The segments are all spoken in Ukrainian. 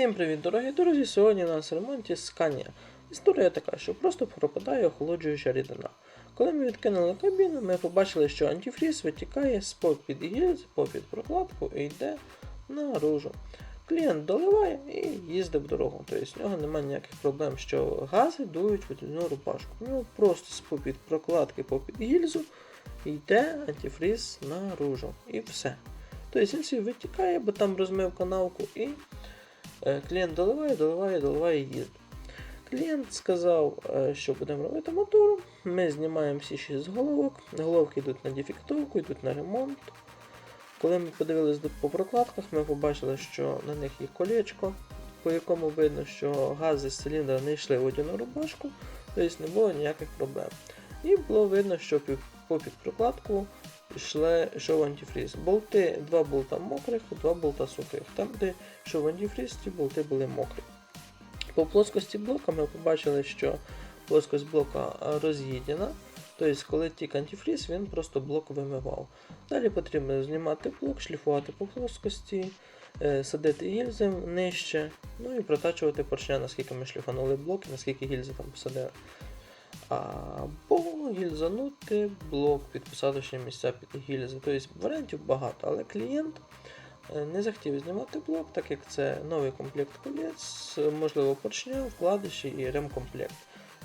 Всім привіт, дорогі друзі! Сьогодні у нас в ремонті сканія. Історія така, що просто пропадає охолоджуюча рідина. Коли ми відкинули кабіну, ми побачили, що антифріз витікає з попід гільз, попід прокладку і йде наружу. Клієнт доливає і їздить в дорогу. Тобто в нього немає ніяких проблем, що гази дують в одну рубашку. У нього просто з попід прокладки попід гільзу йде антифріз наружу. І все. Тобто він собі витікає, бо там розмив канавку і Клієнт доливає, доливає, доливає їздить. Клієнт сказав, е, що будемо робити мотором. Ми знімаємо всі 6 головок. Головки йдуть на дефектовку, йдуть на ремонт. Коли ми подивились до- по прокладках, ми побачили, що на них є колечко, по якому видно, що гази з циліндра не йшли в водяну рубашку, тобто не було ніяких проблем. І було видно, що під, попід прокладку йшли, йшов антифріз. Болти, два болта мокрих, два болта сухих. Там, де йшов антифріз, ті болти були мокрі. По плоскості блока ми побачили, що плоскость блока роз'їдена. Тобто, коли тік антифріз, він просто блок вимивав. Далі потрібно знімати блок, шліфувати по плоскості, е, садити гільзи нижче, ну і протачувати поршня, наскільки ми шліфанули блок і наскільки гільзи там посадили. Або гільзанути блок під посадочні місця під гільзи. Тобто варіантів багато, але клієнт е, не захотів знімати блок, так як це новий комплект колець, можливо, поршня, вкладиші і ремкомплект.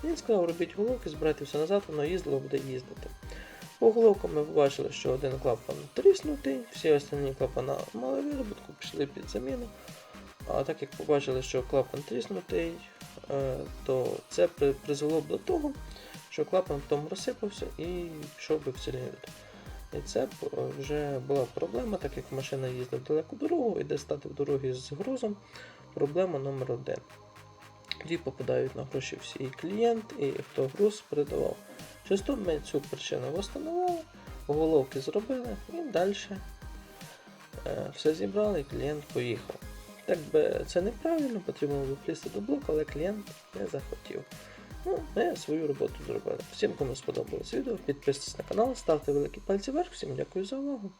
Він сказав, робіть головки, збирайте все назад, воно їздило, буде їздити. По головкам ми побачили, що один клапан тріснутий, всі останні клапана мали вироботку, пішли під заміну. А так як побачили, що клапан тріснутий, е, то це призвело до того, що клапан потім розсипався і пішов би в циліндр. І це е, вже була проблема, так як машина їздить далеку дорогу і де стати в дорогі з грузом. Проблема номер один. Дві попадають на гроші всі і клієнт, і хто груз передавав. Шесто ми цю причину встановили, головки зробили і далі е, все зібрали і клієнт поїхав. Так би це неправильно, потрібно було влізти до блоку, але клієнт не захотів. Ну, ми свою роботу зробили. Всім, кому сподобалось відео, підписуйтесь на канал, ставте великі пальці вверх. Всім дякую за увагу.